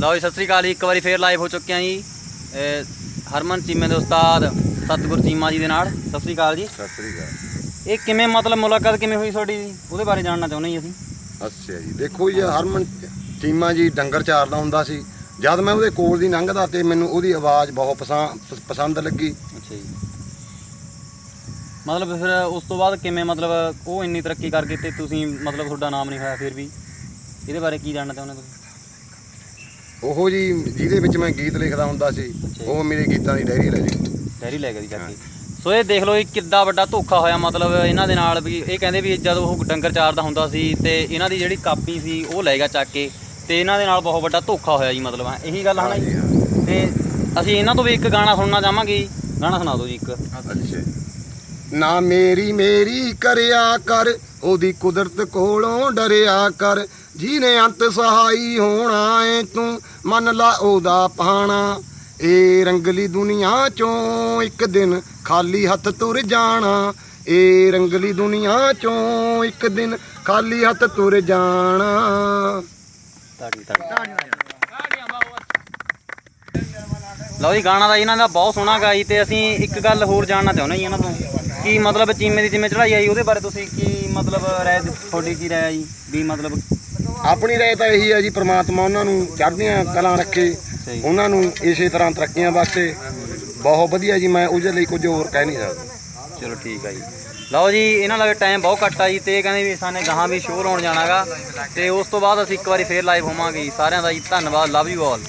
ਲਓ ਜੀ ਸਤਿ ਸ੍ਰੀ ਅਕਾਲ ਜੀ ਇੱਕ ਵਾਰੀ ਫੇਰ ਲਾਈਵ ਹੋ ਚੁੱਕੇ ਹਾਂ ਜੀ ਹਰਮਨ ਚੀਮੇ ਦੇ ਉਸਤਾਦ ਸਤਿਗੁਰ ਚੀਮਾ ਜੀ ਦੇ ਨਾਲ। ਸਤਿ ਸ੍ਰੀ ਅਕਾਲ ਜੀ। ਸਤਿ ਸ੍ਰੀ ਅਕਾਲ। ਇਹ ਕਿਵੇਂ ਮਤਲਬ ਮੁਲਾਕਾਤ ਕਿਵੇਂ ਹੋਈ ਤੁਹਾਡੀ? ਜੀ ਉਹਦੇ ਬਾਰੇ ਜਾਣਨਾ ਚਾਹੁੰਦੇ ਜੀ ਅਸੀਂ। ਅੱਛਾ ਜੀ ਦੇਖੋ ਜੀ ਹਰਮਨ ਚੀਮਾ ਜੀ ਡੰਗਰ ਚਾਰਦਾ ਹੁੰਦਾ ਸੀ। ਜਦ ਮੈਂ ਉਹਦੇ ਕੋਲ ਦੀ ਲੰਘਦਾ ਤੇ ਮੈਨੂੰ ਉਹਦੀ ਆਵਾਜ਼ ਬਹੁਤ ਪਸੰਦ ਪਸੰਦ ਲੱਗੀ। ਅੱਛਾ ਜੀ। ਮਤਲਬ ਫਿਰ ਉਸ ਤੋਂ ਬਾਅਦ ਕਿਵੇਂ ਮਤਲਬ ਉਹ ਇੰਨੀ ਤਰੱਕੀ ਕਰਕੇ ਤੇ ਤੁਸੀਂ ਮਤਲਬ ਤੁਹਾਡਾ ਨਾਮ ਨਹੀਂ ਹੋਇਆ ਫਿਰ ਵੀ? ਇਹਦੇ ਬਾਰੇ ਕੀ ਜਾਣਨਾ ਚਾਹੁੰਦੇ ਤੁਸੀਂ? ਉਹ ਜੀ ਜਿਹਦੇ ਵਿੱਚ ਮੈਂ ਗੀਤ ਲਿਖਦਾ ਹੁੰਦਾ ਸੀ। ਉਹ ਮੇਰੇ ਗੀਤਾਂ ਦੀ ਡਾਇਰੀ ਲੈ ਜੀ ਡੈਰੀ ਲੈ ਜੀ ਚੱਕ ਸੋ ਇਹ ਦੇਖ ਲਓ ਇਹ ਕਿੱਦਾਂ ਵੱਡਾ ਧੋਖਾ ਹੋਇਆ ਮਤਲਬ ਇਹਨਾਂ ਦੇ ਨਾਲ ਵੀ ਇਹ ਕਹਿੰਦੇ ਵੀ ਜਦ ਉਹ ਡੰਗਰ ਚਾਰਦਾ ਹੁੰਦਾ ਸੀ ਤੇ ਇਹਨਾਂ ਦੀ ਜਿਹੜੀ ਕਾਪੀ ਸੀ ਉਹ ਲੈ ਗਿਆ ਚੱਕ ਕੇ ਤੇ ਇਹਨਾਂ ਦੇ ਨਾਲ ਬਹੁਤ ਵੱਡਾ ਧੋਖਾ ਹੋਇਆ ਜੀ ਮਤਲਬ ਇਹੀ ਗੱਲ ਹੈ ਨਾ ਜੀ। ਤੇ ਅਸੀਂ ਇਹਨਾਂ ਤੋਂ ਵੀ ਇੱਕ ਗਾਣਾ ਸੁਣਨਾ ਚਾਹਾਂਗੇ ਜੀ। ਗਾਣਾ ਸੁਣਾ ਦਿਓ ਜੀ ਇੱਕ। ਅੱਛਾ। ਨਾ ਮੇਰੀ ਮੇਰੀ ਕਰਿਆ ਕਰ ਉਹਦੀ ਕੁਦਰਤ ਕੋਲੋਂ ਡਰਿਆ ਕਰ ਜਿਹਨੇ ਅੰਤ ਸਹਾਈ ਹੋਣਾ ਏ ਤੂੰ ਮੰਨ ਲਾ ਉਹਦਾ ਪਾਣਾ ਏ ਰੰਗਲੀ ਦੁਨੀਆ ਚੋਂ ਇੱਕ ਦਿਨ ਖਾਲੀ ਹੱਥ ਤੁਰ ਜਾਣਾ। ਏ ਰੰਗਲੀ ਦੁਨੀਆ ਚੋਂ ਇੱਕ ਦਿਨ ਖਾਲੀ ਹੱਥ ਤੁਰ ਜਾਣਾ। ਤਾੜੀ ਲਓ ਜੀ ਗਾਣਾ ਦਾ ਇਹਨਾਂ ਦਾ ਬਹੁਤ ਸੋਹਣਾ ਗਾਈ ਤੇ ਅਸੀਂ ਇੱਕ ਗੱਲ ਹੋਰ ਜਾਣਨਾ ਚਾਹੁੰਦੇ ਜੀ ਇਹਨਾਂ ਤੋਂ। ਕੀ ਮਤਲਬ ਚੀਮੇ ਦੀ ਜਿਵੇਂ ਚੜਾਈ ਆਈ ਉਹਦੇ ਬਾਰੇ ਤੁਸੀਂ? ਕੀ ਮਤਲਬ ਰਾਏ ਤੁਹਾਡੀ ਕੀ ਰਾਏ ਆ ਜੀ ਵੀ ਮਤਲਬ ਆਪਣੀ ਰਾਏ ਤਾਂ ਇਹੀ ਹੈ ਜੀ ਪ੍ਰਮਾਤਮਾ ਉਹਨਾਂ ਨੂੰ ਚੜ੍ਹਦੀਆਂ ਕਲਾਂ ਰੱਖੇ। ਉਹਨਾਂ ਨੂੰ ਇਸੇ ਤਰ੍ਹਾਂ ਤਰੱਕੀਆਂ ਵਾਸਤੇ ਬਹੁਤ ਵਧੀਆ ਜੀ ਮੈਂ ਉਹਦੇ ਲਈ ਕੁਝ ਹੋਰ ਕਹਿ ਨਹੀਂ ਸਕਦਾ। ਚਲੋ ਠੀਕ ਆ ਜੀ। ਲਓ ਜੀ ਇਹਨਾਂ ਦਾ ਟਾਈਮ ਬਹੁਤ ਘੱਟ ਆ ਜੀ ਤੇ ਇਹ ਕਹਿੰਦੇ ਵੀ ਸਾਨੇ ਗਾਹਾਂ ਵੀ ਸ਼ੋਅ ਲਾਉਣ ਜਾਣਾਗਾ। ਤੇ ਉਸ ਤੋਂ ਬਾਅਦ ਅਸੀਂ ਇੱਕ ਵਾਰੀ ਫੇਰ ਲਾਈਵ ਹੋਵਾਂਗੇ ਜੀ। ਸਾਰਿਆਂ ਦਾ ਜੀ ਧੰਨਵਾਦ ਲਵ ਯੂ ਆਲ